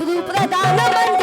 रूप प्रदान बन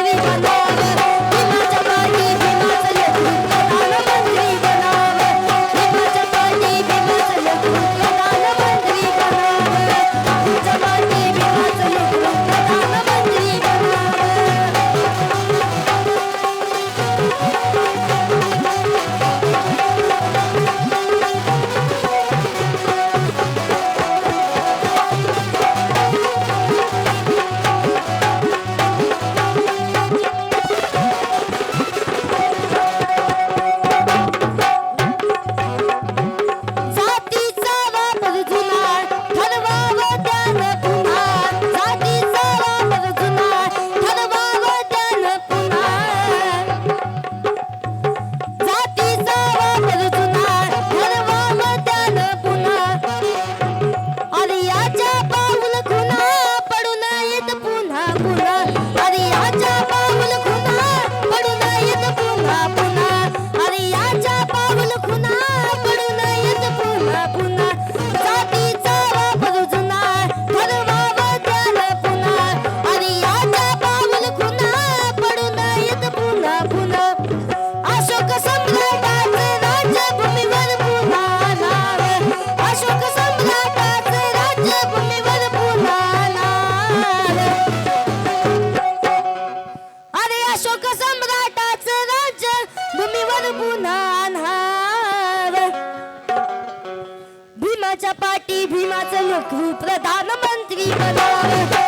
भीमाच्या पाठी भीमाचं लोक प्रधानमंत्री बनाव.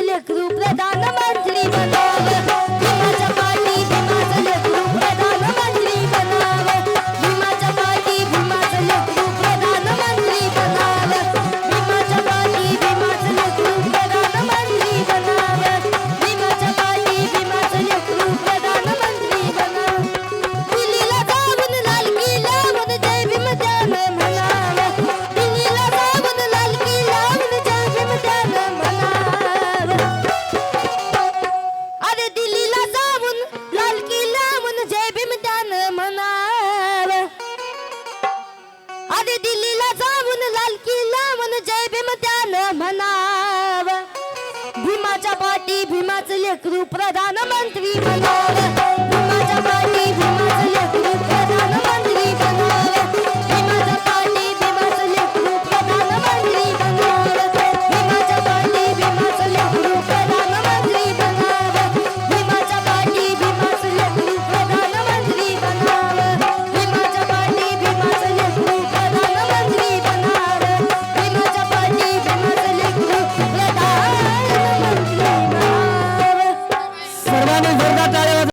ਲਿਖ ਰੂਪ ਦਾ ਦਾਨ ਮੰਤਰੀ ਬਣਾ एक रूप प्रधानमंत्री बनो